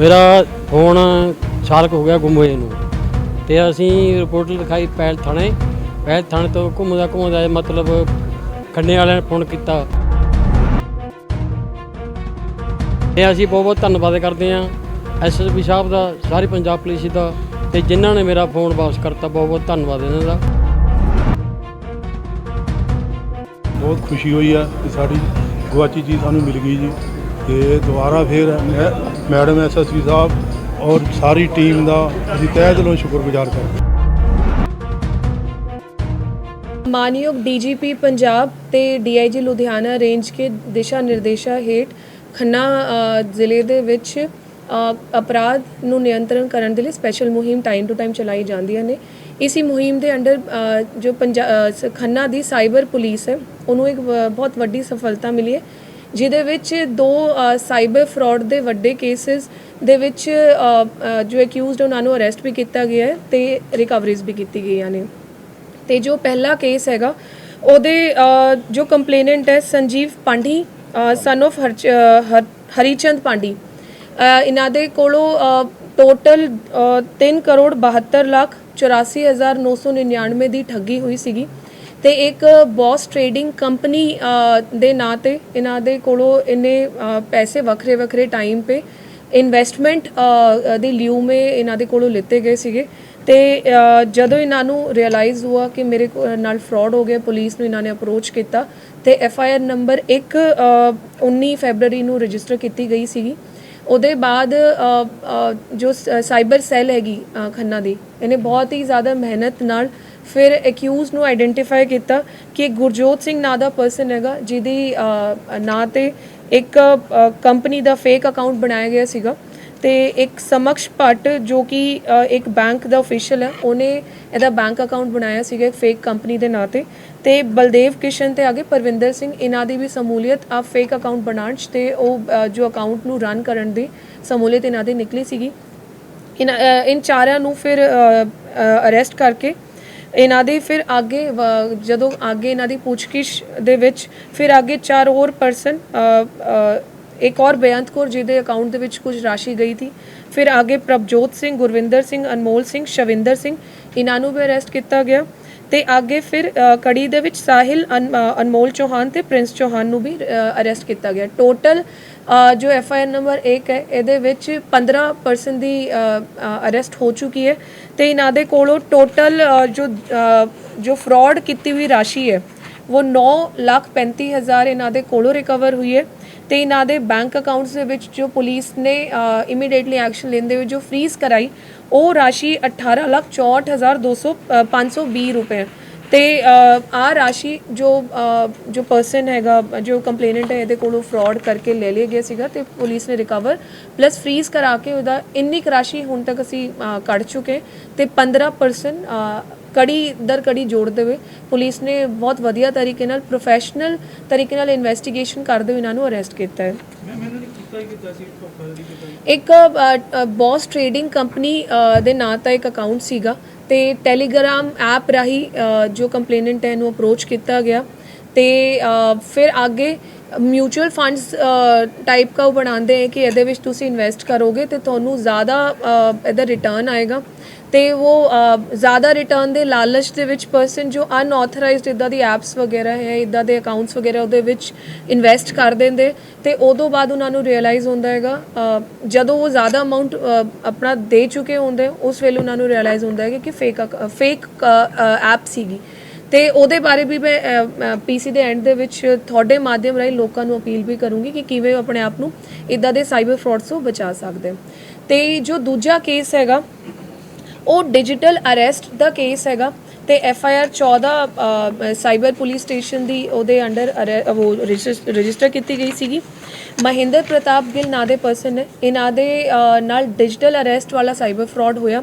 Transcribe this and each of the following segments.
ਮੇਰਾ ਫੋਨ ਸਾਲਕ ਹੋ ਗਿਆ ਗੁੰਮ ਹੋਏ ਨੂੰ। ਤੇ ਅਸੀਂ ਰਿਪੋਰਟ ਲਿਖਾਈ ਪਹਿਲ ਥਾਣੇ। ਪਹਿਲ ਥਾਣੇ ਤੋਂ ਘੁੰਮਦਾ ਘੁੰਮਦਾ ਮਤਲਬ ਖੰਨੇ ਵਾਲਿਆਂ ਨੇ ਫੋਨ ਕੀਤਾ। ਤੇ ਅਸੀਂ ਬਹੁਤ ਬਹੁਤ ਧੰਨਵਾਦ ਕਰਦੇ ਹਾਂ ਐਸਐਸਪੀ ਸਾਹਿਬ ਦਾ, ਸਾਰੀ ਪੰਜਾਬ ਪੁਲਿਸ ਦਾ, ਤੇ ਜਿਨ੍ਹਾਂ ਨੇ ਮੇਰਾ ਫੋਨ ਵਾਪਸ ਕਰਤਾ, ਬਹੁਤ ਬਹੁਤ ਧੰਨਵਾਦ ਇਹਨਾਂ ਦਾ। ਬਹੁਤ ਖੁਸ਼ੀ ਹੋਈ ਆ ਕਿ ਸਾਡੀ ਗੁਆਚੀ ਚੀਜ਼ ਸਾਨੂੰ ਮਿਲ ਗਈ ਜੀ। ਤੇ ਦੁਬਾਰਾ ਫਿਰ ਮੈਡਮ ਐਸਐਸਪੀ ਸਾਹਿਬ ਔਰ ਸਾਰੀ ਟੀਮ ਦਾ ਅਸੀਂ ਤਹਿ ਦਿਲੋਂ ਸ਼ੁਕਰਗੁਜ਼ਾਰ ਕਰਦੇ ਮਾਨਯੋਗ ਡੀਜੀਪੀ ਪੰਜਾਬ ਤੇ ਡੀਆਈਜੀ ਲੁਧਿਆਣਾ ਰੇਂਜ ਕੇ ਦਿਸ਼ਾ ਨਿਰਦੇਸ਼ਾਂ ਹੇਠ ਖੰਨਾ ਜ਼ਿਲ੍ਹੇ ਦੇ ਵਿੱਚ ਅਪਰਾਧ ਨੂੰ ਨਿਯੰਤਰਣ ਕਰਨ ਦੇ ਲਈ ਸਪੈਸ਼ਲ ਮੁਹਿੰਮ ਟਾਈਮ ਟੂ ਟਾਈਮ ਚਲਾਈ ਜਾਂਦੀਆਂ ਨੇ। ਇਸੀ ਮੁਹਿੰਮ ਦੇ ਅੰਡਰ ਜੋ ਪੰਜਾਬ ਖੰਨਾ ਦੀ ਸਾਈਬਰ ਪੁਲਿਸ ਹੈ, ਉਹਨੂੰ ਇੱਕ ਬਹੁਤ ਵੱਡੀ ਸਫਲਤਾ ਮਿਲੀ ਹੈ। ਜਿਹਦੇ ਵਿੱਚ ਦੋ ਸਾਈਬਰ ਫਰਾਡ ਦੇ ਵੱਡੇ ਕੇਸਿਸ ਦੇ ਵਿੱਚ ਜੋ ਅਕਿਊਜ਼ਡ ਉਹਨਾਂ ਨੂੰ ਅਰੈਸਟ ਵੀ ਕੀਤਾ ਗਿਆ ਹੈ ਤੇ ਰਿਕਵਰੀਜ਼ ਵੀ ਕੀਤੀ ਗਈਆਂ ਨੇ। ਤੇ ਜੋ ਪਹਿਲਾ ਕੇਸ ਹੈਗਾ, ਉਹਦੇ ਜੋ ਕੰਪਲੇਨੈਂਟ ਹੈ ਸੰਜੀਵ ਪਾਂਡੀ ਸਨ of ਹਰਚ ਹਰ- ਹਰੀਚੰਦ ਪਾਂਡੀ ਇਹਨਾਂ ਦੇ ਕੋਲੋਂ ਟੋਟਲ 3 ਕਰੋੜ 72 ਲੱਖ 84999 ਦੀ ਠੱਗੀ ਹੋਈ ਸੀਗੀ। ਤੇ ਇੱਕ ਬੌਸ ਟਰੇਡਿੰਗ ਕੰਪਨੀ ਦੇ ਨਾਂ ਤੇ, ਇਹਨਾਂ ਦੇ ਕੋਲੋਂ ਇਹਨੇ ਪੈਸੇ ਵੱਖਰੇ ਵੱਖਰੇ ਟਾਈਮ ਤੇ ਇਨਵੈਸਟਮੈਂਟ ਦੇ ਲਿਊ ਮੇ ਇਹਨਾਂ ਦੇ ਕੋਲੋਂ ਲਿੱਤੇ ਗਏ ਸੀਗੇ। ਤੇ ਜਦੋਂ ਇਹਨਾਂ ਨੂੰ ਰਿਅਲਾਈਜ਼ ਹੋਇਆ ਕਿ ਮੇਰੇ ਕੋ- ਨਾਲ ਫਰਾਡ ਹੋ ਗਿਆ ਪੁਲਿਸ ਨੂੰ ਇਹਨਾਂ ਨੇ ਅਪਰੋਚ ਕੀਤਾ, ਤੇ F I R number 1 19 February ਨੂੰ ਰਜਿਸਟਰ ਕੀਤੀ ਗਈ ਸੀਗੀ। ਉਹਦੇ ਬਾਅਦ ਜੋ ਸ- ਸਾਈਬਰ ਸੈੱਲ ਹੈਗੀ ਖੰਨਾ ਦੀ, ਇਹਨੇ ਬਹੁਤ ਹੀ ਜ਼ਿਆਦਾ ਮਿਹਨਤ ਨਾਲ ਫਿਰ ਅਕਿਊਜ਼ ਨੂੰ ਆਇਡੈਂਟੀਫਾਈ ਕੀਤਾ ਕਿ ਇੱਕ ਗੁਰਜੋਤ ਸਿੰਘ ਨਾਂ ਦਾ ਪਰਸਨ ਹੈਗਾ, ਜਿਹਦੀ ਨਾਂ ਤੇ ਇੱਕ ਕੰਪਨੀ ਦਾ ਫੇਕ ਅਕਾਊਂਟ ਬਣਾਇਆ ਗਿਆ ਸੀਗਾ ਤੇ ਇੱਕ ਸਮਕਸ਼ ਭੱਟ ਜੋ ਕਿ ਇੱਕ ਬੈਂਕ ਦਾ ਅਫੀਸ਼ੀਅਲ ਹੈ, ਉਹਨੇ ਇਹਦਾ ਬੈਂਕ ਅਕਾਊਂਟ ਬਣਾਇਆ ਸੀਗਾ ਇੱਕ ਫੇਕ ਕੰਪਨੀ ਦੇ ਨਾਂ ਤੇ ਤੇ ਬਲਦੇਵ ਕਿਸ਼ਨ ਤੇ ਅੱਗੇ ਪਰਵਿੰਦਰ ਸਿੰਘ, ਇਹਨਾਂ ਦੀ ਵੀ ਸਮੂਲੀਅਤ ਆ ਫੇਕ ਅਕਾਊਂਟ ਬਣਾਉਣ 'ਚ ਤੇ ਉਹ ਜੋ ਅਕਾਊਂਟ ਨੂੰ ਰਨ ਕਰਨ ਦੀ ਸਮੂਲੀਅਤ ਇਹਨਾਂ ਦੀ ਨਿਕਲੀ ਸੀਗੀ। ਇਨ ਇਨ ਚਾਰਿਆਂ ਨੂੰ ਫਿਰ ਅਰੈਸਟ ਕਰਕੇ ਇਹਨਾਂ ਦੇ ਫਿਰ ਅੱਗੇ ਜਦੋਂ ਅੱਗੇ ਇਹਨਾਂ ਦੀ ਪੁੱਛਗਿੱਛ ਦੇ ਵਿੱਚ ਫਿਰ ਅੱਗੇ ਚਾਰ ਹੋਰ ਪਰਸਨ ਇੱਕ ਔਰ ਬੇਅੰਤ ਕੌਰ ਜਿਹਦੇ ਅਕਾਊਂਟ ਦੇ ਵਿੱਚ ਕੁਝ ਰਾਸ਼ੀ ਗਈ ਥੀ ਫਿਰ ਅੱਗੇ ਪ੍ਰਭਜੋਤ ਸਿੰਘ, ਗੁਰਵਿੰਦਰ ਸਿੰਘ, ਅਨਮੋਲ ਸਿੰਘ, ਸ਼ਵਿੰਦਰ ਸਿੰਘ, ਇਹਨਾਂ ਨੂੰ ਵੀ ਅਰੈਸਟ ਕੀਤਾ ਗਿਆ। ਤੇ ਅੱਗੇ ਫਿਰ ਕੜੀ ਦੇ ਵਿੱਚ ਸਾਹਿਲ, ਅਨ- ਅਨਮੋਲ ਚੌਹਾਨ ਤੇ ਪ੍ਰਿੰਸ ਚੌਹਾਨ ਨੂੰ ਵੀ ਅਰੈਸਟ ਕੀਤਾ ਗਿਆ। ਟੋਟਲ ਜੋ ਐਫ ਆਈ ਆਰ ਨੰਬਰ 1 ਹੈ ਇਹਦੇ ਵਿੱਚ 15% ਦੀ ਅਰੈਸਟ ਹੋ ਚੁੱਕੀ ਹੈ ਤੇ ਇਹਨਾਂ ਦੇ ਕੋਲੋਂ ਟੋਟਲ ਜੋ ਜੋ ਫਰਾਡ ਕੀਤੀ ਹੋਈ ਰਾਸ਼ੀ ਹੈ ਉਹ 9 ਲੱਖ 35 ਹਜ਼ਾਰ ਇਹਨਾਂ ਦੇ ਕੋਲੋਂ ਰਿਕਵਰ ਹੋਈ ਹੈ ਤੇ ਇਹਨਾਂ ਦੇ ਬੈਂਕ ਅਕਾਊਂਟਸ ਦੇ ਵਿੱਚ ਜੋ ਪੁਲਿਸ ਨੇ ਇਮੀਡੀਏਟਲੀ ਐਕਸ਼ਨ ਲੈਂਦੇ ਹੋਏ ਜੋ ਫ੍ਰੀਜ਼ ਕਰਾਈ ਉਹ ਰਾਸ਼ੀ 18 ਲੱਖ 64 ਹਜ਼ਾਰ 200 ਅ, 520 ਰੁਪਏ ਤੇ ਆ ਰਾਸ਼ੀ ਜੋ ਜੋ ਪਰਸਨ ਹੈਗਾ ਜੋ ਕੰਪਲੇਨੈਂਟ ਹੈ ਇਹਦੇ ਕੋਲੋਂ ਫਰਾਡ ਕਰਕੇ ਲੈ ਲਿਆ ਗਿਆ ਸੀਗਾ ਤੇ ਪੁਲਿਸ ਨੇ ਰਿਕਵਰ ਪਲੱਸ ਫ੍ਰੀਜ਼ ਕਰਾ ਕੇ ਉਹਦਾ ਇੰਨੀ ਰਾਸ਼ੀ ਹੁਣ ਤੱਕ ਅਸੀਂ ਕੱਢ ਚੁੱਕੇ ਤੇ 15% ਅ, ਕੜੀ ਦਰ ਕੜੀ ਜੋੜਦੇ ਹੋਏ ਪੁਲਿਸ ਨੇ ਬਹੁਤ ਵਧੀਆ ਤਰੀਕੇ ਨਾਲ ਪ੍ਰੋਫੈਸ਼ਨਲ ਤਰੀਕੇ ਨਾਲ ਇਨਵੈਸਟੀਗੇਸ਼ਨ ਕਰਦੇ ਹੋਏ ਇਹਨਾਂ ਨੂੰ ਅਰੈਸਟ ਕੀਤਾ ਹੈ। ਇੱਕ ਬੌਸ ਟਰੇਡਿੰਗ ਕੰਪਨੀ ਦੇ ਨਾਂ ਦਾ ਇੱਕ ਅਕਾਊਂਟ ਸੀਗਾ ਤੇ ਟੈਲੀਗ੍ਰਾਮ ਐਪ ਰਾਹੀਂ ਜੋ ਕੰਪਲੇਨੈਂਟ ਹੈ ਇਹਨੂੰ ਅਪਰੋਚ ਕੀਤਾ ਗਿਆ ਤੇ ਅ, ਫਿਰ ਅੱਗੇ ਮਿਊਚੁਅਲ ਫੰਡਸ ਟਾਈਪ ਕਾ ਉਹ ਬਣਾਉਂਦੇ ਹੈ ਕਿ ਇਹਦੇ ਵਿੱਚ ਤੁਸੀਂ ਇਨਵੈਸਟ ਕਰੋਗੇ ਤੇ ਤੁਹਾਨੂੰ ਜ਼ਿਆਦਾ ਇਹਦਾ ਰਿਟਰਨ ਆਏਗਾ ਤੇ ਉਹ ਜ਼ਿਆਦਾ ਰਿਟਰਨ ਦੇ ਲਾਲਚ ਦੇ ਵਿੱਚ ਪਰਸਨ ਜੋ ਅਨਆਥੋਰਾਈਜ਼ਡ ਇਦਾਂ ਦੀ ਐਪਸ ਵਗੈਰਾ ਹੈ ਇਦਾਂ ਦੇ ਅਕਾਊਂਟਸ ਵਗੈਰਾ ਉਹਦੇ ਵਿੱਚ ਇਨਵੈਸਟ ਕਰ ਦਿੰਦੇ ਤੇ ਉਦੋਂ ਬਾਅਦ ਉਹਨਾਂ ਨੂੰ ਰਿਅਲਾਈਜ਼ ਹੁੰਦਾ ਹੈਗਾ ਜਦੋਂ ਉਹ ਜ਼ਿਆਦਾ ਅਮਾਉਂਟ ਆਪਣਾ ਦੇ ਚੁੱਕੇ ਹੁੰਦੇ ਉਸ ਵੇਲੇ ਉਹਨਾਂ ਨੂੰ ਰਿਅਲਾਈਜ਼ ਹੁੰਦਾ ਹੈ ਕਿ ਫੇਕ ਫੇਕ ਐਪ ਸੀਗੀ ਤੇ ਉਹਦੇ ਬਾਰੇ ਵੀ ਮੈਂ ਪੀਸੀ ਦੇ ਐਂਡ ਦੇ ਵਿੱਚ ਤੁਹਾਡੇ ਮਾਧਿਅਮ ਰਾਹੀਂ ਲੋਕਾਂ ਨੂੰ ਅਪੀਲ ਵੀ ਕਰੂੰਗੀ ਕਿ ਕਿਵੇਂ ਉਹ ਆਪਣੇ ਆਪ ਨੂੰ ਇਦਾਂ ਦੇ ਸਾਈਬਰ ਫਰਾਡ ਤੋਂ ਬਚਾ ਸਕਦੇ। ਤੇ ਜੋ ਦੂਜਾ ਕੇਸ ਹੈਗਾ ਉਹ ਡਿਜੀਟਲ ਅਰੈਸਟ ਦਾ ਕੇਸ ਹੈਗਾ ਤੇ F I R 14 cyber police station ਦੀ ਉਹਦੇ ਅੰਡਰ ਉਹ ਰਜਿਸਟਰ ਕੀਤੀ ਗਈ ਸੀਗੀ। ਮਹਿੰਦਰ ਪ੍ਰਤਾਪ ਗਿੱਲ ਨਾਂ ਦੇ ਪਰਸਨ ਨੇ ਇਹਨਾਂ ਦੇ ਨਾਲ ਡਿਜੀਟਲ ਅਰੈਸਟ ਵਾਲਾ ਸਾਈਬਰ ਫਰਾਡ ਹੋਇਆ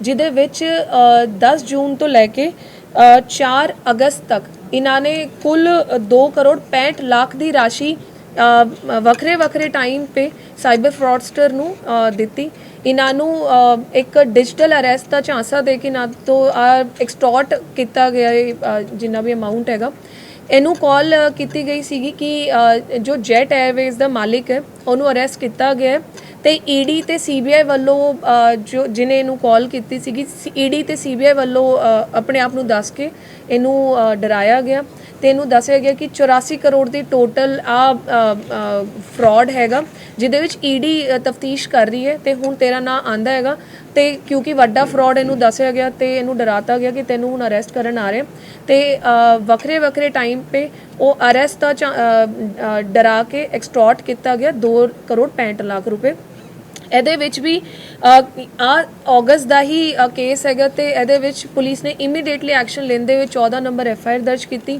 ਜਿਹਦੇ ਵਿੱਚ ਅ, 10 ਜੂਨ ਤੋਂ ਲੈ ਕੇ 4 ਅਗਸਤ ਤੱਕ। ਇਹਨਾਂ ਨੇ ਕੁੱਲ 2 ਕਰੋੜ 65 ਲੱਖ ਦੀ ਰਾਸ਼ੀ ਵੱਖਰੇ ਵੱਖਰੇ ਟਾਈਮ ਤੇ ਸਾਈਬਰ ਫਰਾਡਸਟਰ ਨੂੰ ਦਿੱਤੀ। ਇਹਨਾਂ ਨੂੰ ਇੱਕ ਡਿਜੀਟਲ ਅਰੈਸਟ ਦਾ ਝਾਂਸਾ ਦੇ ਕੇ ਨਾ ਤੋਂ ਐਕਸਟੋਰਟ ਕੀਤਾ ਗਿਆ ਜਿੰਨਾ ਵੀ ਅਮਾਉਂਟ ਹੈਗਾ। ਇਹਨੂੰ ਕਾਲ ਕੀਤੀ ਗਈ ਸੀਗੀ ਕਿ ਜੋ ਜੈਟ 에ਅਰਵੇਜ਼ ਦਾ ਮਾਲਿਕ ਹੈ, ਉਹਨੂੰ ਅਰੈਸਟ ਕੀਤਾ ਗਿਆ ਹੈ। ਤੇ ਈਡੀ ਤੇ ਸੀਬੀਆਈ ਵੱਲੋਂ ਜੋ ਜਿਨੇ ਇਹਨੂੰ ਕਾਲ ਕੀਤੀ ਸੀਗੀ ਈਡੀ ਤੇ ਸੀਬੀਆਈ ਵੱਲੋਂ ਆਪਣੇ ਆਪ ਨੂੰ ਦੱਸ ਕੇ ਇਹਨੂੰ ਡਰਾਇਆ ਗਿਆ ਤੇ ਇਹਨੂੰ ਦੱਸਿਆ ਗਿਆ ਕਿ 84 ਕਰੋੜ ਦੀ ਟੋਟਲ ਆ ਫਰਾਡ ਹੈਗਾ, ਜਿਹਦੇ ਵਿੱਚ ਈਡੀ ਤਫਤੀਸ਼ ਕਰ ਰਹੀ ਹੈ ਤੇ ਹੁਣ ਤੇਰਾ ਨਾਂ ਆਂਦਾ ਹੈਗਾ ਤੇ ਕਿਉਂਕਿ ਵੱਡਾ ਫਰਾਡ ਇਹਨੂੰ ਦੱਸਿਆ ਗਿਆ ਤੇ ਇਹਨੂੰ ਡਰਾਤਾ ਗਿਆ ਕਿ ਤੈਨੂੰ ਹੁਣ ਅਰੈਸਟ ਕਰਨ ਆ ਰਹੇ ਤੇ ਵੱਖਰੇ ਵੱਖਰੇ ਟਾਈਮ ਤੇ ਉਹ ਅਰੈਸਟ ਦਾ ਚਾ- ਡਰਾ ਕੇ ਐਕਸਟੋਰਟ ਕੀਤਾ ਗਿਆ 2 ਕਰੋੜ 65 ਲੱਖ ਰੁਪਏ। ਇਹਦੇ ਵਿੱਚ ਵੀ ਆ ਅਗਸਤ ਦਾ ਹੀ ਕੇਸ ਹੈਗਾ ਤੇ ਇਹਦੇ ਵਿੱਚ ਪੁਲਿਸ ਨੇ ਇਮੀਡੀਏਟਲੀ ਐਕਸ਼ਨ ਲੈਂਦੇ ਹੋਏ 14 ਨੰਬਰ ਐਫ ਆਈ ਆਰ ਦਰਜ ਕੀਤੀ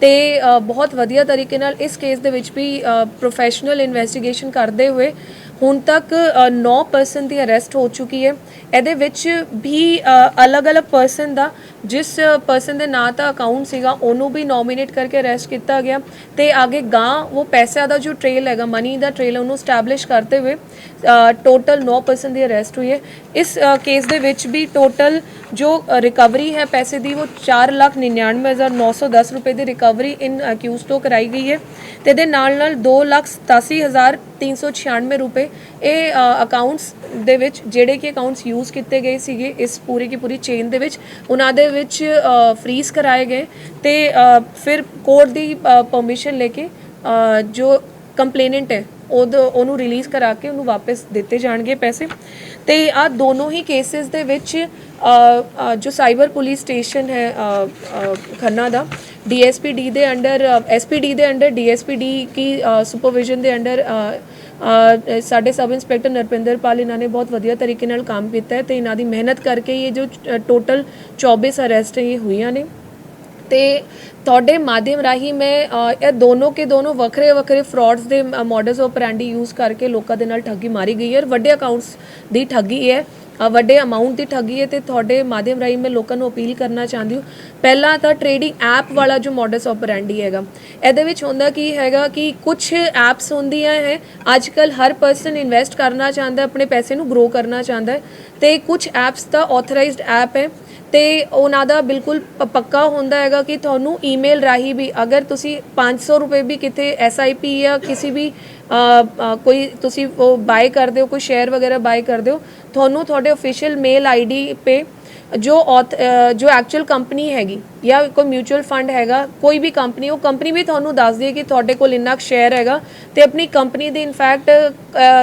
ਤੇ ਬਹੁਤ ਵਧੀਆ ਤਰੀਕੇ ਨਾਲ ਇਸ ਕੇਸ ਦੇ ਵਿੱਚ ਵੀ ਪ੍ਰੋਫੈਸ਼ਨਲ ਇਨਵੈਸਟੀਗੇਸ਼ਨ ਕਰਦੇ ਹੋਏ ਹੁਣ ਤੱਕ 9 ਪਰਸਨ ਦੀ ਅਰੈਸਟ ਹੋ ਚੁੱਕੀ ਹੈ। ਇਹਦੇ ਵਿੱਚ ਵੀ ਅਲੱਗ-ਅਲੱਗ ਪਰਸਨ ਦਾ, ਜਿਸ ਪਰਸਨ ਦੇ ਨਾਂ ਦਾ ਅਕਾਊਂਟ ਸੀਗਾ, ਉਹਨੂੰ ਵੀ ਨੋਮੀਨੇਟ ਕਰਕੇ ਅਰੈਸਟ ਕੀਤਾ ਗਿਆ। ਤੇ ਅੱਗੇ ਗਾਂ ਉਹ ਪੈਸਿਆਂ ਦਾ ਜੋ ਟ੍ਰੇਲ ਹੈਗਾ ਮਨੀ ਦਾ ਟ੍ਰੇਲ ਉਹਨੂੰ ਸਟੈਬਲਿਸ਼ ਕਰਦੇ ਹੋਏ ਟੋਟਲ 9 ਪਰਸਨ ਦੀ ਅਰੈਸਟ ਹੋਈ ਹੈ। ਇਸ ਕੇਸ ਦੇ ਵਿੱਚ ਵੀ ਟੋਟਲ ਜੋ ਰਿਕਵਰੀ ਹੈ ਪੈਸੇ ਦੀ, ਉਹ 499910 ਰੁਪਏ ਦੀ ਰਿਕਵਰੀ ਇਨ ਅਕਿਊਜ਼ ਤੋਂ ਕਰਾਈ ਗਈ ਹੈ। ਤੇ ਇਹਦੇ ਨਾਲ ਨਾਲ 287396 ਰੁਪਏ ਇਹ ਅਕਾਊਂਟਸ ਦੇ ਵਿੱਚ ਜਿਹੜੇ ਕਿ ਅਕਾਊਂਟਸ ਯੂਜ਼ ਕੀਤੇ ਗਏ ਸੀਗੇ, ਇਸ ਪੂਰੀ ਕੀ ਪੂਰੀ ਚੇਨ ਦੇ ਵਿੱਚ, ਉਹਨਾਂ ਦੇ ਵਿੱਚ ਫ੍ਰੀਜ਼ ਕਰਾਏ ਗਏ ਤੇ ਫਿਰ ਕੋਰਟ ਦੀ ਪਰਮਿਸ਼ਨ ਲੈ ਕੇ ਜੋ ਕੰਪਲੇਨੈਂਟ ਹੈ ਉਹਦ ਉਹਨੂੰ ਰਿਲੀਜ਼ ਕਰਾ ਕੇ ਉਹਨੂੰ ਵਾਪਸ ਦਿੱਤੇ ਜਾਣਗੇ ਪੈਸੇ। ਤੇ ਆ ਦੋਨੋਂ ਹੀ ਕੇਸਿਸ ਦੇ ਵਿੱਚ ਜੋ ਸਾਈਬਰ ਪੁਲਿਸ ਸਟੇਸ਼ਨ ਹੈ ਅ, ਅ, ਖੰਨਾ ਦਾ ਡੀਐਸਪੀਡੀ ਦੇ ਅੰਡਰ ਐਸਪੀਡੀ ਦੇ ਅੰਡਰ ਡੀਐਸਪੀਡੀ ਕੀ ਸੁਪਰਵਿਜ਼ਨ ਦੇ ਅੰਡਰ ਸਾਡੇ ਸਬ ਇੰਸਪੈਕਟਰ ਨਰਪਿੰਦਰ ਪਾਲ ਇਹਨਾਂ ਨੇ ਬਹੁਤ ਵਧੀਆ ਤਰੀਕੇ ਨਾਲ ਕੰਮ ਕੀਤਾ ਹੈ ਤੇ ਇਹਨਾਂ ਦੀ ਮਿਹਨਤ ਕਰਕੇ ਇਹ ਜੋ ਟੋਟਲ 24 ਅਰੈਸਟ ਇਹ ਹੋਈਆਂ ਨੇ। ਤੇ ਤੁਹਾਡੇ ਮਾਧਿਅਮ ਰਾਹੀਂ ਮੈਂ ਇਹ ਦੋਨੋਂ ਕੇ ਦੋਨੋਂ ਵੱਖਰੇ ਵੱਖਰੇ ਫਰਾਡਸ ਦੇ ਮਾਡਲਸ ਆਪਰੈਂਡੀ ਯੂਜ਼ ਕਰਕੇ ਲੋਕਾਂ ਦੇ ਨਾਲ ਠੱਗੀ ਮਾਰੀ ਗਈ ਹੈ ਔਰ ਵੱਡੇ ਅਕਾਊਂਟਸ ਦੀ ਠੱਗੀ ਹੈ। ਵੱਡੇ ਅਮਾਉਂਟ ਦੀ ਠੱਗੀ ਹੈ ਤੇ ਤੁਹਾਡੇ ਮਾਧਿਅਮ ਰਾਹੀਂ ਮੈਂ ਲੋਕਾਂ ਨੂੰ ਅਪੀਲ ਕਰਨਾ ਚਾਹੁੰਦੀ ਹਾਂ। ਪਹਿਲਾਂ ਤਾਂ ਟ੍ਰੇਡਿੰਗ ਐਪ ਵਾਲਾ ਜੋ ਮਾਡਲਸ ਆਪਰੈਂਡੀ ਹੈਗਾ, ਇਹਦੇ ਵਿੱਚ ਹੁੰਦਾ ਕੀ ਹੈਗਾ ਕਿ ਕੁਝ ਐਪਸ ਹੁੰਦੀਆਂ ਹੈ ਅੱਜ ਕੱਲ ਹਰ ਪਰਸਨ ਇਨਵੈਸਟ ਕਰਨਾ ਚਾਹੁੰਦਾ, ਆਪਣੇ ਪੈਸੇ ਨੂੰ ਗਰੋ ਕਰਨਾ ਚਾਹੁੰਦਾ ਹੈ ਤੇ ਕੁਝ ਐਪਸ ਦਾ ਆਥੋਰਾਈਜ਼ਡ ਐਪ ਹੈ। ਤੇ ਉਹਨਾਂ ਦਾ ਬਿਲਕੁਲ ਪ- ਪੱਕਾ ਹੁੰਦਾ ਹੈਗਾ ਕਿ ਤੁਹਾਨੂੰ ਈਮੇਲ ਰਾਹੀਂ ਵੀ ਅਗਰ ਤੁਸੀਂ 500 ਰੁਪਏ ਵੀ ਕਿਤੇ ਐਸਆਈਪੀ ਜਾਂ ਕਿਸੇ ਵੀ ਕੋਈ ਤੁਸੀਂ ਉਹ ਬਾਏ ਕਰਦੇ ਹੋ, ਕੋਈ ਸ਼ੇਅਰ ਵਗੈਰਾ ਬਾਏ ਕਰਦੇ ਹੋ, ਤੁਹਾਨੂੰ ਤੁਹਾਡੇ ਅਫੀਸ਼ੀਅਲ ਮੇਲ ਆਈਡੀ ਪੇ ਜੋ auth- ਜੋ ਐਕਚੁਅਲ ਕੰਪਨੀ ਹੈਗੀ ਜਾਂ ਕੋਈ ਮਿਊਚੁਅਲ ਫੰਡ ਹੈਗਾ, ਕੋਈ ਵੀ ਕੰਪਨੀ ਉਹ ਕੰਪਨੀ ਵੀ ਤੁਹਾਨੂੰ ਦੱਸਦੀ ਹੈ ਕਿ ਤੁਹਾਡੇ ਕੋਲ ਇੰਨਾ ਸ਼ੇਅਰ ਹੈਗਾ ਤੇ ਆਪਣੀ ਕੰਪਨੀ ਦੇ ਇਨਫੈਕਟ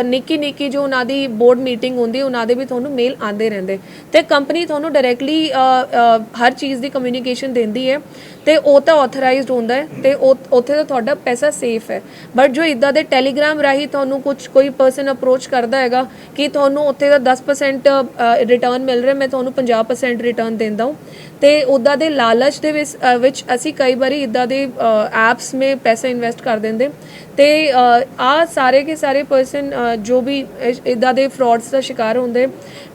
ਨਿੱਕੀ ਨਿੱਕੀ ਜੋ ਉਹਨਾਂ ਦੀ ਬੋਰਡ ਮੀਟਿੰਗ ਹੁੰਦੀ, ਉਹਨਾਂ ਦੇ ਵੀ ਤੁਹਾਨੂੰ ਮੇਲ ਆਉਂਦੇ ਰਹਿੰਦੇ। ਤੇ ਕੰਪਨੀ ਤੁਹਾਨੂੰ ਡਾਇਰੈਕਟਲੀ ਹਰ ਚੀਜ਼ ਦੀ ਕਮਿਊਨੀਕੇਸ਼ਨ ਦਿੰਦੀ ਹੈ। ਤੇ ਉਹ ਤਾਂ ਆਥੋਰਾਈਜ਼ਡ ਹੁੰਦਾ ਹੈ ਤੇ ਉੱਥੇ ਤਾਂ ਤੁਹਾਡਾ ਪੈਸਾ ਸੇਫ ਹੈ। ਬਟ ਜੋ ਇਦਾਂ ਦੇ ਟੈਲੀਗ੍ਰਾਮ ਰਾਹੀਂ ਤੁਹਾਨੂੰ ਕੁਝ ਕੋਈ ਪਰਸਨ ਅਪਰੋਚ ਕਰਦਾ ਹੈਗਾ ਕਿ ਤੁਹਾਨੂੰ ਉੱਥੇ ਦਾ 10% ਰਿਟਰਨ ਮਿਲ ਰਿਹਾ, ਮੈਂ ਤੁਹਾਨੂੰ 50% ਰਿਟਰਨ ਦਿੰਦਾ ਹਾਂ। ਤੇ ਉਦਾਂ ਦੇ ਲਾਲਚ ਦੇ ਵਿੱਚ ਅਸੀਂ ਕਈ ਵਾਰੀ ਇਦਾਂ ਦੇ ਐਪਸ ਮੇ ਪੈਸਾ ਇਨਵੈਸਟ ਕਰ ਦਿੰਦੇ ਤੇ ਆ ਸਾਰੇ ਕੇ ਸਾਰੇ ਪਰਸਨ ਜੋ ਵੀ ਇਦਾਂ ਦੇ ਫਰਾਡਸ ਦਾ ਸ਼ਿਕਾਰ ਹੁੰਦੇ,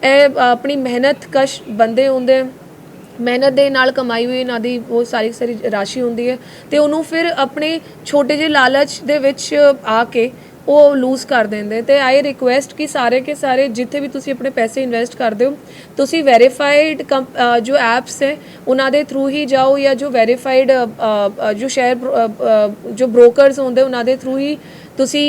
ਇਹ ਆਪਣੀ ਮਿਹਨਤ ਕਸ਼ ਬੰਦੇ ਹੁੰਦੇ ਮਿਹਨਤ ਦੇ ਨਾਲ ਕਮਾਈ ਹੋਈ ਇਹਨਾਂ ਦੀ ਉਹ ਸਾਰੀ ਸਾਰੀ ਰਾਸ਼ੀ ਹੁੰਦੀ ਹੈ ਤੇ ਉਹਨੂੰ ਫਿਰ ਆਪਣੇ ਛੋਟੇ ਜਿਹੇ ਲਾਲਚ ਦੇ ਵਿੱਚ ਆ ਕੇ ਉਹ ਲੂਜ਼ ਕਰ ਦਿੰਦੇ ਤੇ ਆਈ ਰਿਕੁਐਸਟ ਕਿ ਸਾਰੇ ਕੇ ਸਾਰੇ ਜਿੱਥੇ ਵੀ ਤੁਸੀਂ ਆਪਣੇ ਪੈਸੇ ਇਨਵੈਸਟ ਕਰਦੇ ਹੋ, ਤੁਸੀਂ ਵੈਰੀਫਾਈਡ ਜੋ ਐਪਸ ਹੈ, ਉਹਨਾਂ ਦੇ ਥਰੂ ਹੀ ਜਾਓ ਜਾਂ ਜੋ ਵੈਰੀਫਾਈਡ ਜੋ ਸ਼ੇਅਰ ਜੋ ਬ੍ਰੋਕਰਸ ਹੁੰਦੇ ਉਹਨਾਂ ਦੇ ਥਰੂ ਹੀ ਤੁਸੀਂ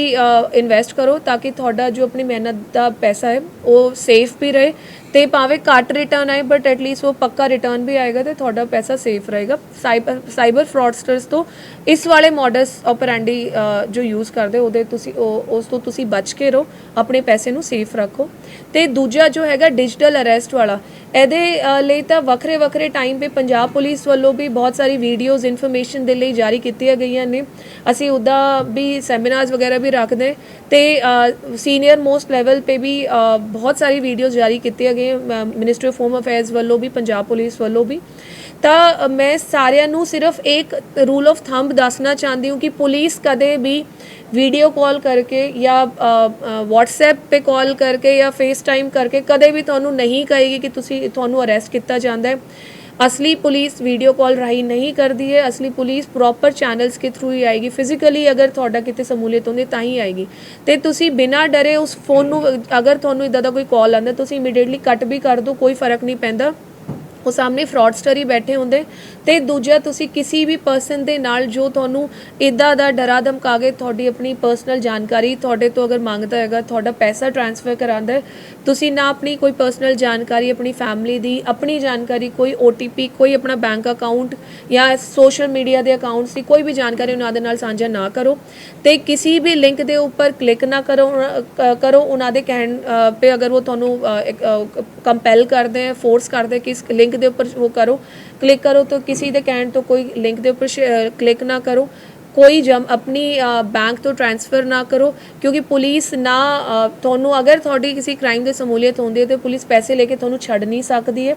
ਇਨਵੈਸਟ ਕਰੋ ਤਾਂ ਕਿ ਤੁਹਾਡਾ ਜੋ ਆਪਣੀ ਮਿਹਨਤ ਦਾ ਪੈਸਾ ਹੈ, ਉਹ ਸੇਫ ਵੀ ਰਹੇ ਤੇ ਭਾਵੇਂ ਘੱਟ ਰਿਟਰਨ ਆਏ ਬਟ ਐਟਲੀਸਟ ਉਹ ਪੱਕਾ ਰਿਟਰਨ ਵੀ ਆਏਗਾ ਤੇ ਤੁਹਾਡਾ ਪੈਸਾ ਸੇਫ ਰਹੇਗਾ। ਸਾਈਬਰ ਸਾਈਬਰ ਫਰਾਡਸਟਰਸ ਤੋਂ ਇਸ ਵਾਲੇ ਮਾਡਲਸ ਆਪਰੈਂਡੀ ਜੋ ਯੂਜ਼ ਕਰਦੇ, ਉਹਦੇ ਤੁਸੀਂ, ਉਹ- ਉਸ ਤੋਂ ਤੁਸੀਂ ਬਚ ਕੇ ਰਹੋ, ਆਪਣੇ ਪੈਸੇ ਨੂੰ ਸੇਫ ਰੱਖੋ। ਤੇ ਦੂਜਾ ਜੋ ਹੈਗਾ ਡਿਜੀਟਲ ਅਰੈਸਟ ਵਾਲਾ, ਇਹਦੇ ਲਈ ਤਾਂ ਵੱਖਰੇ ਵੱਖਰੇ ਟਾਈਮ 'ਤੇ ਪੰਜਾਬ ਪੁਲਿਸ ਵੱਲੋਂ ਵੀ ਬਹੁਤ ਸਾਰੀ ਵੀਡੀਓਜ਼ ਇਨਫੋਰਮੇਸ਼ਨ ਦੇ ਲਈ ਜਾਰੀ ਕੀਤੀਆਂ ਗਈਆਂ ਨੇ। ਅਸੀਂ ਉਹਦਾ ਵੀ ਸੈਮੀਨਾਰਸ ਵਗੈਰਾ ਵੀ ਰੱਖਦੇ ਤੇ ਸੀਨੀਅਰ ਮੋਸਟ ਲੈਵਲ ਤੇ ਵੀ ਬਹੁਤ ਸਾਰੀ ਵੀਡੀਓਜ਼ ਜਾਰੀ ਕੀਤੀਆਂ ਗਈਆਂ ਮਿਨਿਸਟਰੀ ਆਫ ਹੋਮ ਅਫੇਅਰਸ ਵੱਲੋਂ ਵੀ, ਪੰਜਾਬ ਪੁਲਿਸ ਵੱਲੋਂ ਵੀ। ਤਾਂ ਮੈਂ ਸਾਰਿਆਂ ਨੂੰ ਸਿਰਫ ਇੱਕ ਰੂਲ ਆਫ ਥੰਬ ਦੱਸਣਾ ਚਾਹੁੰਦੀ ਹਾਂ ਕਿ ਪੁਲਿਸ ਕਦੇ ਵੀ ਵੀਡੀਓ ਕਾਲ ਕਰਕੇ ਜਾਂ WhatsApp ਤੇ ਕਾਲ ਕਰਕੇ ਜਾਂ FaceTime ਕਰਕੇ ਕਦੇ ਵੀ ਤੁਹਾਨੂੰ ਨਹੀਂ ਕਹੇਗੀ ਕਿ ਤੁਸੀਂ, ਤੁਹਾਨੂੰ ਅਰੈਸਟ ਕੀਤਾ ਜਾਂਦਾ ਹੈ। ਅਸਲੀ ਪੁਲਿਸ ਵੀਡੀਓ ਕਾਲ ਰਾਹੀਂ ਨਹੀਂ ਕਰਦੀ ਹੈ, ਅਸਲੀ ਪੁਲਿਸ ਪ੍ਰੋਪਰ ਚੈਨਲਸ ਕੇ ਥਰੂ ਹੀ ਆਏਗੀ। ਫਿਜ਼ੀਕਲੀ ਅਗਰ ਤੁਹਾਡਾ ਕਿਤੇ ਸਮੂਲੀਅਤ ਹੁੰਦੀ, ਤਾਂ ਹੀ ਆਏਗੀ। ਤੇ ਤੁਸੀਂ ਬਿਨਾਂ ਡਰੇ ਉਸ ਫੋਨ ਨੂੰ, ਅਗਰ ਤੁਹਾਨੂੰ ਇਦਾਂ ਦਾ ਕੋਈ ਕਾਲ ਆਉਂਦਾ, ਤੁਸੀਂ ਇਮੀਡੀਏਟਲੀ ਕੱਟ ਵੀ ਕਰ ਦਿਓ ਕੋਈ ਫ਼ਰਕ ਨਹੀਂ ਪੈਂਦਾ। ਉਹ ਸਾਹਮਣੇ ਫਰਾਡਸਟਰ ਹੀ ਬੈਠੇ ਹੁੰਦੇ। ਤੇ ਦੂਜਾ, ਤੁਸੀਂ ਕਿਸੇ ਵੀ ਪਰਸਨ ਦੇ ਨਾਲ ਜੋ ਤੁਹਾਨੂੰ ਇਦਾਂ ਦਾ ਡਰਾ ਧਮਕਾ ਕੇ ਤੁਹਾਡੀ ਆਪਣੀ ਪਰਸਨਲ ਜਾਣਕਾਰੀ, ਤੁਹਾਡੇ ਤੋਂ ਅਗਰ ਮੰਗਦਾ ਹੈਗਾ ਤੁਹਾਡਾ ਪੈਸਾ ਟ੍ਰਾਂਸਫਰ ਕਰਾਉਂਦਾ ਤੁਸੀਂ ਨਾ ਆਪਣੀ ਕੋਈ ਪਰਸਨਲ ਜਾਣਕਾਰੀ, ਆਪਣੀ ਫੈਮਿਲੀ ਦੀ, ਆਪਣੀ ਜਾਣਕਾਰੀ, ਕੋਈ OTP ਕੋਈ ਆਪਣਾ ਬੈਂਕ ਅਕਾਊਂਟ ਜਾਂ ਸੋਸ਼ਲ ਮੀਡੀਆ ਦੇ ਅਕਾਊਂਟਸ ਦੀ ਕੋਈ ਵੀ ਜਾਣਕਾਰੀ ਉਹਨਾਂ ਦੇ ਨਾਲ ਸਾਂਝਾ ਨਾ ਕਰੋ ਤੇ ਕਿਸੇ ਵੀ ਲਿੰਕ ਦੇ ਉੱਪਰ ਕਲਿੱਕ ਨਾ ਕਰੋ ਕਰੋ, ਉਹਨਾਂ ਦੇ ਕਹਿਣ ਤੇ ਅਗਰ ਉਹ ਤੁਹਾਨੂੰ ਕੰਪੈਲ ਕਰਦੇ ਆ ਫੋਰਸ ਕਰਦੇ ਕਿ ਇਸ ਲਿੰਕ ਦੇ ਉੱਪਰ ਉਹ ਕਰੋ ਕਲਿੱਕ ਕਰੋ ਤਾਂ ਕਿਸੇ ਦੇ ਕਹਿਣ ਤੋਂ ਕੋਈ ਲਿੰਕ ਦੇ ਉੱਪਰ ਕਲਿੱਕ ਨਾ ਕਰੋ। ਕੋਈ ਜਮ ਆਪਣੀ ਬੈਂਕ ਤੋਂ ਟ੍ਰਾਂਸਫਰ ਨਾ ਕਰੋ, ਕਿਉਂਕਿ ਪੁਲਿਸ ਨਾ ਤੁਹਾਨੂੰ ਅਗਰ ਤੁਹਾਡੀ ਕਿਸੇ ਕ੍ਰਾਈਮ ਦੇ ਸਮੂਲੀਅਤ ਹੁੰਦੀ ਹੈ ਤੇ ਪੁਲਿਸ ਪੈਸੇ ਲੈ ਕੇ ਤੁਹਾਨੂੰ ਛੱਡ ਨਹੀਂ ਸਕਦੀ ਹੈ।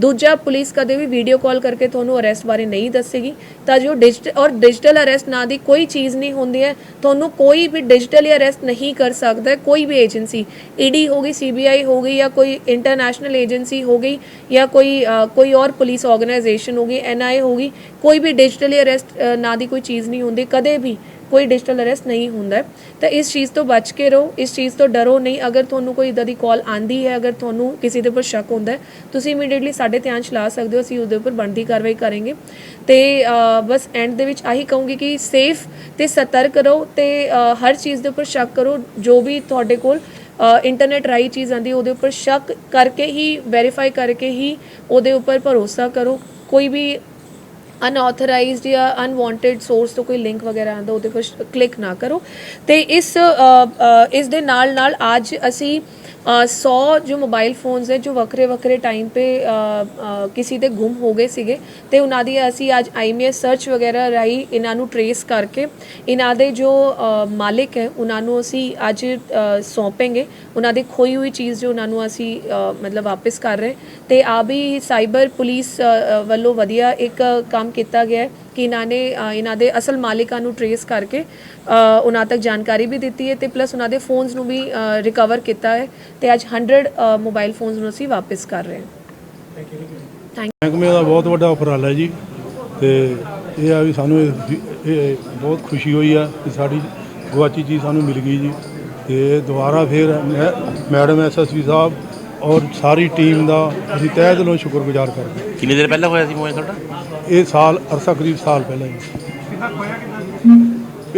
ਦੂਜਾ, ਪੁਲਿਸ ਕਦੇ ਵੀ ਵੀਡੀਓ ਕਾਲ ਕਰਕੇ ਤੁਹਾਨੂੰ ਅਰੈਸਟ ਬਾਰੇ ਨਹੀਂ ਦੱਸੇਗੀ। ਤਾਂ ਜੋ ਡਿਜੀਟਲ ਔਰ ਡਿਜੀਟਲ ਅਰੈਸਟ ਨਾਂ ਦੀ ਕੋਈ ਚੀਜ਼ ਨਹੀਂ ਹੁੰਦੀ ਹੈ। ਤੁਹਾਨੂੰ ਕੋਈ ਵੀ ਡਿਜੀਟਲੀ ਅਰੈਸਟ ਨਹੀਂ ਕਰ ਸਕਦਾ ਕੋਈ ਵੀ ਏਜੰਸੀ ਈਡੀ ਹੋ ਗਈ ਸੀਬੀਆਈ ਹੋ ਗਈ ਜਾਂ ਕੋਈ ਇੰਟਰਨੈਸ਼ਨਲ ਏਜੰਸੀ ਹੋ ਗਈ ਜਾਂ ਕੋਈ ਕੋਈ ਔਰ ਪੁਲਿਸ ਆਰਗੇਨਾਈਜੇਸ਼ਨ ਹੋ ਗਈ ਐਨਆਈਏ ਹੋ ਗਈ, ਕੋਈ ਵੀ ਡਿਜੀਟਲੀ ਅਰੈਸਟ ਨਾਂ ਦੀ ਕੋਈ ਚੀਜ਼ ਨਹੀਂ ਹੁੰਦੀ। ਕਦੇ ਵੀ ਕੋਈ ਡਿਜੀਟਲ ਅਰੈਸਟ ਨਹੀਂ ਹੁੰਦਾ ਤਾਂ ਇਸ ਚੀਜ਼ ਤੋਂ ਬਚ ਕੇ ਰਹੋ, ਇਸ ਚੀਜ਼ ਤੋਂ ਡਰੋ ਨਹੀਂ। ਅਗਰ ਤੁਹਾਨੂੰ ਕੋਈ ਇਦਾਂ ਦੀ ਕਾਲ ਆਂਦੀ ਹੈ, ਅਗਰ ਤੁਹਾਨੂੰ ਕਿਸੇ ਦੇ ਉੱਪਰ ਸ਼ੱਕ ਹੁੰਦਾ ਤੁਸੀਂ ਇਮੀਡੀਏਟਲੀ ਸਾਡੇ ਧਿਆਨ ਚ ਲਾ ਸਕਦੇ ਹੋ, ਅਸੀਂ ਉਹਦੇ ਉੱਪਰ ਬਣਦੀ ਕਾਰਵਾਈ ਕਰਾਂਗੇ। ਤੇ ਬਸ ਐਂਡ ਦੇ ਵਿੱਚ ਆਹੀ ਕਹੂੰਗੀ ਕਿ ਸੇਫ ਤੇ ਸਤਰਕ ਰਹੋ ਤੇ ਹਰ ਚੀਜ਼ ਦੇ ਉੱਪਰ ਸ਼ੱਕ ਕਰੋ। ਜੋ ਵੀ ਤੁਹਾਡੇ ਕੋਲ ਇੰਟਰਨੈਟ ਰਾਈ ਚੀਜ਼ ਆਂਦੀ ਉਹਦੇ ਉੱਪਰ ਸ਼ੱਕ ਕਰਕੇ ਹੀ ਵੈਰੀਫਾਈ ਕਰਕੇ ਹੀ ਉਹਦੇ ਉੱਪਰ ਭਰੋਸਾ ਕਰੋ। ਕੋਈ ਵੀ ਅਨਆਥੋਰਾਈਜ਼ਡ ਜਾਂ ਅਨਵਾਂਟਡ ਸੋਰਸ ਤੋਂ ਕੋਈ ਲਿੰਕ ਵਗੈਰਾ ਆਂਦਾ ਉਹਦੇ ਪਰ ਕਲਿੱਕ ਨਾ ਕਰੋ। ਤੇ ਇਸ ਇਸ ਦੇ ਨਾਲ ਨਾਲ ਅੱਜ ਅਸੀਂ 100 ਜੋ ਮੋਬਾਈਲ ਫੋਨਸ ਹੈ ਜੋ ਵੱਖਰੇ ਵੱਖਰੇ ਟਾਈਮ ਤੇ ਕਿਸੇ ਦੇ ਗੁੰਮ ਹੋ ਗਏ ਸੀਗੇ ਤੇ ਉਹਨਾਂ ਦੀ ਅਸੀਂ ਅੱਜ ਆਈਮੀਐਸ ਸਰਚ ਵਗੈਰਾ ਰਾਈ ਇਹਨਾਂ ਨੂੰ ਟਰੇਸ ਕਰਕੇ ਇਹਨਾਂ ਦੇ ਜੋ ਅ, ਮਾਲਿਕ ਹੈ ਉਹਨਾਂ ਨੂੰ ਅਸੀਂ ਅੱਜ ਅ, ਉਹਨਾਂ ਦੀ ਖੋਈ ਹੋਈ ਚੀਜ਼ ਜੋ ਉਹਨਾਂ ਨੂੰ ਅਸੀਂ ਮਤਲਬ ਵਾਪਸ ਕਰ ਰਹੇ। ਤੇ ਆ ਵੀ ਸਾਈਬਰ ਪੁਲਿਸ ਵੱਲੋਂ ਵਧੀਆ ਇੱਕ ਕੰਮ ਕੀਤਾ ਗਿਆ ਕਿ ਇਹਨਾਂ ਨੇ ਇਹਨਾਂ ਦੇ ਅਸਲ ਮਾਲਿਕਾਂ ਨੂੰ ਟਰੇਸ ਕਰਕੇ ਉਹਨਾਂ ਤੱਕ ਜਾਣਕਾਰੀ ਵੀ ਦਿੱਤੀ ਹੈ ਤੇ ਪਲੱਸ ਉਹਨਾਂ ਦੇ ਫੋਨਸ ਨੂੰ ਵੀ ਰਿਕਵਰ ਕੀਤਾ ਹੈ ਤੇ ਅੱਜ 100 ਅ, ਮੋਬਾਈਲ ਫੋਨਸ ਨੂੰ ਅਸੀਂ ਵਾਪਸ ਕਰ ਰਹੇ ਹਾਂ। ਮਹਿਕਮੇ ਦਾ ਬਹੁਤ ਵੱਡਾ ਉਪਰਾਲਾ ਹੈ ਜੀ ਤੇ ਇਹ ਆ ਵੀ ਸਾਨੂੰ ਇਹ ਬਹੁਤ ਖੁਸ਼ੀ ਹੋਈ ਆ ਕਿ ਸਾਡੀ ਗਵਾਚੀ ਚੀਜ਼ ਸਾਨੂੰ ਮਿਲ ਗਈ ਜੀ ਤੇ ਦੁਬਾਰਾ ਫਿਰ ਮੈਂ- ਮੈਡਮ ਐਸਐਸਪੀ ਸਾਹਿਬ ਔਰ ਸਾਰੀ ਟੀਮ ਦਾ ਅਸੀਂ ਤਹਿ ਦਿਲੋਂ ਸ਼ੁਕਰਗੁਜ਼ਾਰ ਕਰਦੇ। ਕਿੰਨੀ ਦੇਰ ਪਹਿਲਾਂ ਹੋਇਆ ਸੀ ਮੋਬਾਈਲ ਤੁਹਾਡਾ? ਇਹ ਸਾਲ ਅਰਸਾ ਕਰੀਬ ਸਾਲ ਪਹਿਲਾਂ ਜੀ।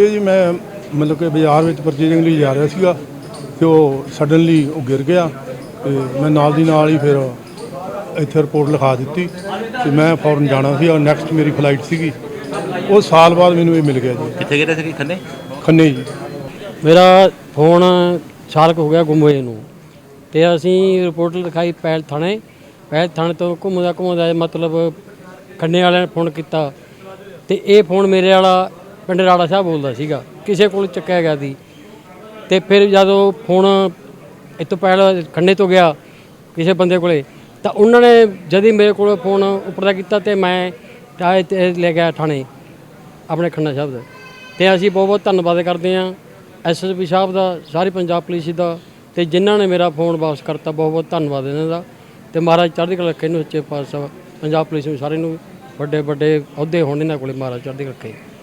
ਇਹ ਜੀ ਮੈਂ ਮਤਲਬ ਕਿ ਬਾਜ਼ਾਰ ਵਿੱਚ ਪਰਚੇਜਿੰਗ ਲਈ ਜਾ ਰਿਹਾ ਸੀਗਾ ਤੇ ਉਹ ਸਡਨਲੀ ਉਹ ਗਿਰ ਗਿਆ ਤੇ ਮੈਂ ਨਾਲ ਦੀ ਨਾਲ ਹੀ ਫਿਰ ਇੱਥੇ ਰਿਪੋਰਟ ਲਿਖਾ ਦਿੱਤੀ ਤੇ ਮੈਂ ਫੌਰਨ ਜਾਣਾ ਸੀ ਔਰ ਨੈਕਸਟ ਮੇਰੀ ਫਲਾਈਟ ਸੀਗੀ। ਉਹ ਸਾਲ ਬਾਅਦ ਮੈਨੂੰ ਇਹ ਮਿਲ ਗਿਆ ਜੀ। ਕਿੱਥੇ ਗਏ ਸੀ ਖੰਨੇ? ਖੰਨੇ ਜੀ। ਮੇਰਾ ਫੋਨ ਸਾਲ ਕੁ ਹੋ ਗਿਆ ਗੁੰਮ ਹੋਏ ਨੂੰ ਤੇ ਅਸੀਂ ਰਿਪੋਰਟ ਲਿਖਾਈ ਪੈਲ ਥਾਣੇ। ਪੈਲ ਥਾਣੇ ਤੋਂ ਘੁੰਮਦਾ ਘੁੰਮਦਾ ਮਤਲਬ ਖੰਨੇ ਵਾਲਿਆਂ ਨੇ ਫੋਨ ਕੀਤਾ ਤੇ ਇਹ ਫੋਨ ਮੇਰੇ ਵਾਲਾ ਪਿੰਡ ਰਾੜਾ ਸਾਹਿਬ ਬੋਲਦਾ ਸੀਗਾ, ਕਿਸੇ ਕੋਲ ਚੱਕਿਆ ਗਿਆ ਸੀ। ਤੇ ਫਿਰ ਜਦੋਂ ਫੋਨ ਇਤੋਂ ਪਹਿਲਾਂ ਖੰਨੇ ਤੋਂ ਗਿਆ ਕਿਸੇ ਬੰਦੇ ਕੋਲੇ, ਤਾਂ ਉਹਨਾਂ ਨੇ ਜਦ ਮੇਰੇ ਕੋਲ ਫੋਨ ਉੱਪਰ ਦਾ ਕੀਤਾ ਤੇ ਮੈਂ ਟਾਏ ਤੇ ਲੈ ਗਿਆ ਥਾਣੇ ਆਪਣੇ ਖੰਨਾ ਸਾਹਿਬ ਦਾ। ਤੇ ਅਸੀਂ ਬਹੁਤ ਬਹੁਤ ਧੰਨਵਾਦ ਕਰਦੇ ਹਾਂ ਐਸਐਸਪੀ ਸਾਹਿਬ ਦਾ, ਸਾਰੀ ਪੰਜਾਬ ਪੁਲਿਸ ਦਾ, ਤੇ ਜਿਨ੍ਹਾਂ ਨੇ ਮੇਰਾ ਫੋਨ ਵਾਪਸ ਕਰਤਾ, ਬਹੁਤ ਬਹੁਤ ਧੰਨਵਾਦ ਇਹਨਾਂ ਦਾ। ਤੇ ਮਹਾਰਾਜ ਚੜ੍ਹਦੀ ਕਲਾ ਰੱਖੇ ਨੂੰ ਸੱਚੇ ਪਾਤਸ਼ਾਹ। ਪੰਜਾਬ ਪੁਲਿਸ ਨੂੰ ਸਾਰੇ ਨੂੰ ਵੱਡੇ ਵੱਡੇ ਅਹੁਦੇ ਹੋਣ ਇਹਨਾਂ ਕੋਲੇ ਮਹਾਰਾਜ ਚੜ੍ਹਦੀ ਕਲਾ ਰੱਖੇ।